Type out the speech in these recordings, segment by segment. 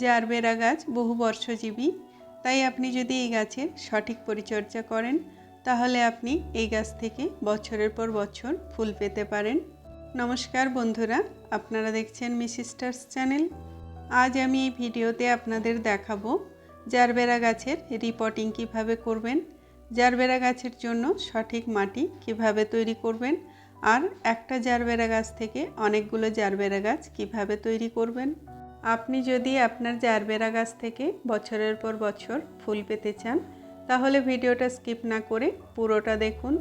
Gerbera গাছ বহু বর্ষজীবী, তাই আপনি যদি এই গাছের সঠিক পরিচর্যা করেন, তাহলে আপনি এই গাছ থেকে বছরের পর বছর ফুল পেতে পারেন। নমস্কার বন্ধুরা, আপনারা দেখছেন মিসিস্টার্স চ্যানেল। আজ আমি এই ভিডিওতে আপনাদের দেখাবো জারবেরা গাছের রিপোর্টিং কীভাবে করবেন, জারবেরা গাছের জন্য সঠিক মাটি কীভাবে তৈরি করবেন, আর একটা জারবেরা গাছ থেকে অনেকগুলো জারবেরা গাছ কীভাবে তৈরি করবেন। আপনি যদি আপনার জারবেরা গাছ থেকে বছরের পর বছর ফুল পেতে চান, তাহলে ভিডিওটা স্কিপ না করে পুরোটা দেখুন।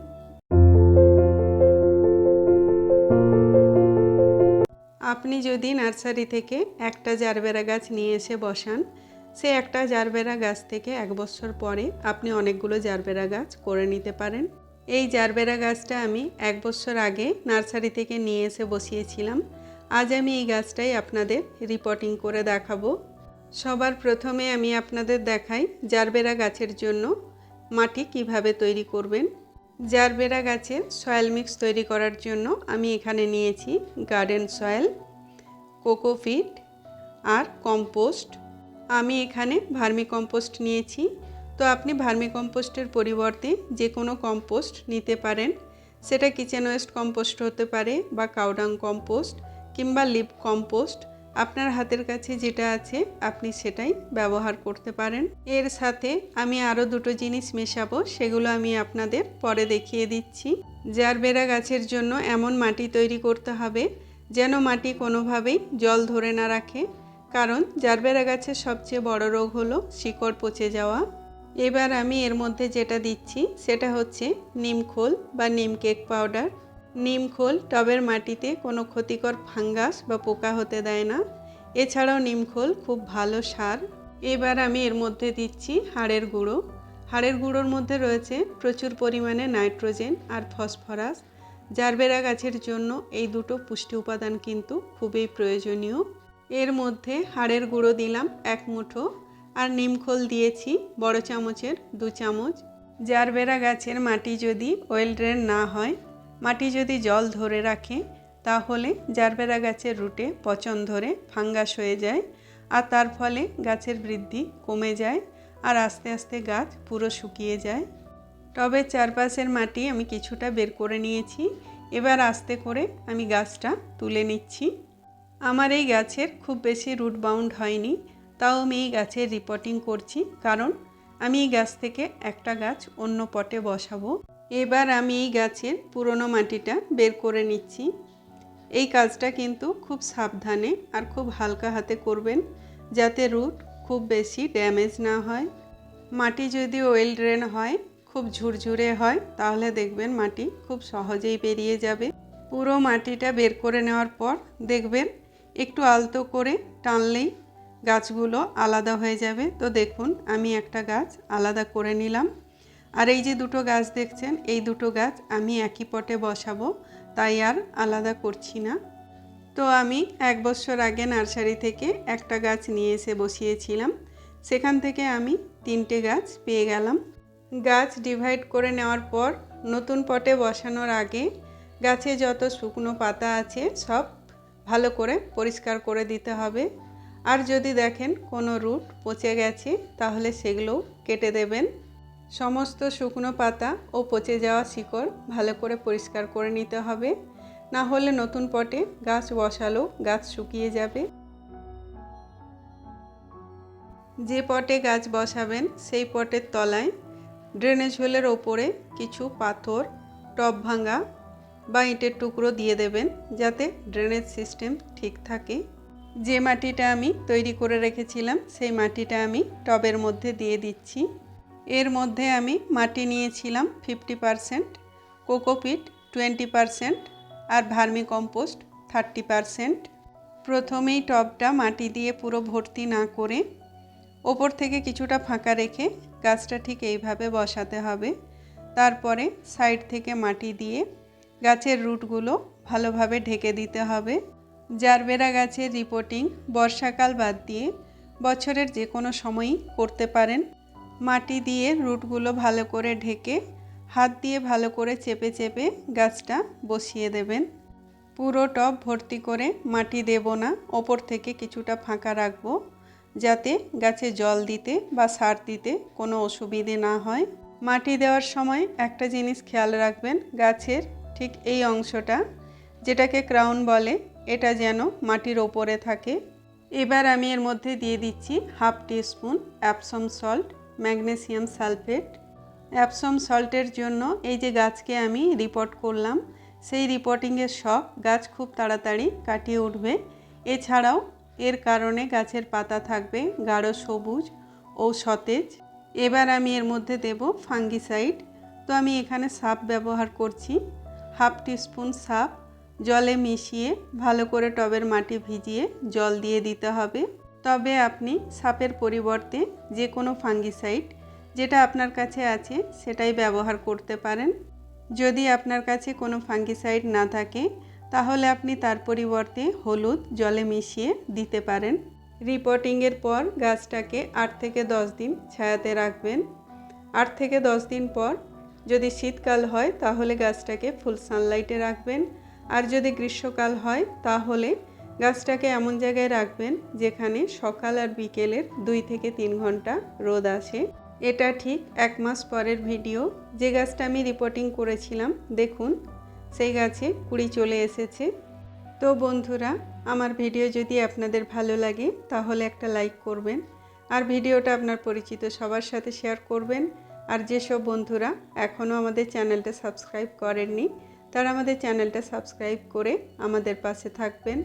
আপনি যদি নার্সারি থেকে একটা জারবেরা গাছ নিয়ে এসে বসান, সে একটা জারবেরা গাছ থেকে এক বছর পরে আপনি অনেকগুলো জারবেরা গাছ করে নিতে পারেন। এই জারবেরা গাছটা আমি এক বছর আগে নার্সারি থেকে নিয়ে এসে বসিয়েছিলাম। আজ আমি এই গাছটাই আপনাদের রিপোর্টিং করে দেখাবো। সবার প্রথমে আমি আপনাদের দেখাই জারবেরা গাছের জন্য মাটি কীভাবে তৈরি করবেন। জারবেরা গাছের সয়েল মিক্স তৈরি করার জন্য আমি এখানে নিয়েছি গার্ডেন সয়েল কোকোফিট আর কম্পোস্ট আমি এখানে ভার্মি কম্পোস্ট নিয়েছি। তো আপনি ভার্মি কম্পোস্টের পরিবর্তে যে কোনো কম্পোস্ট নিতে পারেন। সেটা কিচেন ওয়েস্ট কম্পোস্ট হতে পারে বা কাউডাং কম্পোস্ট কিংবা লিপ কম্পোস্ট আপনার হাতের কাছে যেটা আছে, আপনি সেটাই ব্যবহার করতে পারেন। এর সাথে আমি আরও দুটো জিনিস মেশাবো, সেগুলো আমি আপনাদের পরে দেখিয়ে দিচ্ছি। জারবেরা গাছের জন্য এমন মাটি তৈরি করতে হবে, যেন মাটি কোনোভাবেই জল ধরে না রাখে। কারণ জারবেরা গাছের সবচেয়ে বড় রোগ হলো শিকড় পচে যাওয়া। এবার আমি এর মধ্যে যেটা দিচ্ছি, সেটা হচ্ছে নিমখোল বা নিম কেক পাউডার। নিমখোল টবের মাটিতে কোনো ক্ষতিকর ফাঙ্গাস বা পোকা হতে দেয় না। এছাড়াও নিমখোল খুব ভালো সার। এবার আমি এর মধ্যে দিচ্ছি হাড়ের গুঁড়ো। হাড়ের গুঁড়োর মধ্যে রয়েছে প্রচুর পরিমাণে নাইট্রোজেন আর ফসফরাস। জারবেরা গাছের জন্য এই দুটো পুষ্টি উপাদান কিন্তু খুবই প্রয়োজনীয়। এর মধ্যে হাড়ের গুঁড়ো দিলাম এক মুঠো আর নিমখোল দিয়েছি বড় চামচের দু চামচ। জারবেরা গাছের মাটি যদি ওয়েল ড্রেন না হয় মাটি যদি জল ধরে রাখে, তাহলে জারবেরা গাছের রুটে পচন ধরে ফাঙ্গাস হয়ে যায়, আর তার ফলে গাছের বৃদ্ধি কমে যায়, আর আস্তে আস্তে গাছ পুরো শুকিয়ে যায়। টবের চারপাশের মাটি আমি কিছুটা বের করে নিয়েছি, এবার আস্তে করে আমি গাছটা তুলে নিচ্ছি। আমার এই গাছের খুব বেশি রুট বাউন্ড হয়নি, তাও আমি এই গাছের রিপোর্টিং করছি, কারণ আমি এই গাছ থেকে একটা গাছ অন্য পটে বসাবো। এবার আমি এই গাছের পুরনো মাটিটা বের করে নিচ্ছি। এই কাজটা কিন্তু খুব সাবধানে আর খুব হালকা হাতে করবেন যাতে রুট খুব বেশি ড্যামেজ না হয়। মাটি যদি ওয়েল ড্রেন হয়, খুব ঝুরঝুরে হয়, তাহলে দেখবেন মাটি খুব সহজেই বেরিয়ে যাবে। পুরো মাটিটা বের করে নেওয়ার পর দেখবেন একটু আলতো করে টানলেই গাছগুলো আলাদা হয়ে যাবে। তো দেখুন, আমি একটা গাছ আলাদা করে নিলাম। আর এই যে দুটো গাছ দেখছেন, এই দুটো গাছ আমি একই পটে বসাবো, তাই আর আলাদা করছি না। তো আমি এক বছর আগে নার্সারি থেকে একটা গাছ নিয়ে এসে বসিয়েছিলাম, সেখান থেকে আমি তিনটে গাছ পেয়ে গেলাম। গাছ ডিভাইড করে নেওয়ার পর, নতুন পটে বসানোর আগে গাছে যত শুকনো পাতা আছে সব ভালো করে পরিষ্কার করে দিতে হবে। আর যদি দেখেন কোনো রুট পচে গেছে, তাহলে সেগুলোও কেটে দেবেন। সমস্ত শুকনো পাতা ও পচে যাওয়া শিকড় ভালো করে পরিষ্কার করে নিতে হবে। না হলে নতুন পটে গাছ বসালো, গাছ শুকিয়ে যাবে। যে পটে গাছ বসাবেন, সেই পটের তলায় ড্রেনেজ হোলের ওপরে কিছু পাথর, টব ভাঙা বা ইটের টুকরো দিয়ে দেবেন, যাতে ড্রেনেজ সিস্টেম ঠিক থাকে। যে মাটিটা আমি তৈরি করে রেখেছিলাম, সেই মাটিটা আমি টবের মধ্যে দিয়ে দিচ্ছি। এর মধ্যে আমি মাটি নিয়েছিলাম fifty percent cocopeat twenty percent আর ভার্মি কম্পোস্ট থার্টি পারসেন্ট। প্রথমেই টবটা মাটি দিয়ে পুরো ভর্তি না করে ওপর থেকে কিছুটা ফাঁকা রেখে গাছটা ঠিক এইভাবে বসাতে হবে। তারপরে সাইড থেকে মাটি দিয়ে গাছের রুটগুলো ভালোভাবে ঢেকে দিতে হবে। জারবেরা গাছের রিপোর্টিং বর্ষাকাল বাদ দিয়ে বছরের যে কোনো সময়ই করতে পারেন। মাটি দিয়ে রুটগুলো ভালো করে ঢেকে, হাত দিয়ে ভালো করে চেপে চেপে গাছটা বসিয়ে দেবেন। পুরো টব ভর্তি করে মাটি দেব না, ওপর থেকে কিছুটা ফাঁকা রাখব, যাতে গাছে জল দিতে বা সার দিতে কোনো অসুবিধে না হয়। মাটি দেওয়ার সময় একটা জিনিস খেয়াল রাখবেন, গাছের ঠিক এই অংশটা, যেটাকে ক্রাউন বলে, এটা যেন মাটির ওপরে থাকে। এবার আমি এর মধ্যে দিয়ে দিচ্ছি half teaspoon Epsom salt. Magnesium sulphate. Epsom সল্টের জন্য এই যে গাছকে আমি রিপোর্ট করলাম, সেই রিপোর্টিংয়ের শখ গাছ খুব তাড়াতাড়ি কাটিয়ে উঠবে। এছাড়াও এর কারণে গাছের পাতা থাকবে গাঢ় সবুজ ও সতেজ। এবার আমি এর মধ্যে দেব ফাঙ্গিসাইড তো আমি এখানে সাপ ব্যবহার করছি। হাফ টিস্পুন সাপ। জলে মিশিয়ে ভালো করে টবের মাটি ভিজিয়ে জল দিয়ে দিতে হবে। তবে আপনি সাপের পরিবর্তে যে কোনো ফাঙ্গিসাইড যেটা আপনার কাছে আছে সেটাই ব্যবহার করতে পারেন। যদি আপনার কাছে কোনো ফাঙ্গিসাইড না থাকে, তাহলে আপনি তার পরিবর্তে হলুদ জলে মিশিয়ে দিতে পারেন। রিপোর্টিংয়ের পর গাছটাকে আট থেকে দশ দিন ছায়াতে রাখবেন। আট থেকে দশ দিন পর যদি শীতকাল হয়, তাহলে গাছটাকে ফুল সানলাইটে রাখবেন। আর যদি গ্রীষ্মকাল হয়, তাহলে গাছটাকে এমন জায়গায় রাখবেন যেখানে সকাল আর বিকেলের দুই থেকে তিন ঘণ্টা রোদ আসে। এটা ঠিক এক মাস পরের ভিডিও। যে গাছটা আমি রিপোর্টিং করেছিলাম, দেখুন, সেই গাছে কুড়ি চলে এসেছে। তো বন্ধুরা, আমার ভিডিও যদি আপনাদের ভালো লাগে, তাহলে একটা লাইক করবেন। আর ভিডিওটা আপনার পরিচিত সবার সাথে শেয়ার করবেন। আর যেসব বন্ধুরা এখনও আমাদের চ্যানেলটা সাবস্ক্রাইব করেননি, তারা আমাদের চ্যানেলটা সাবস্ক্রাইব করে আমাদের পাশে থাকবেন।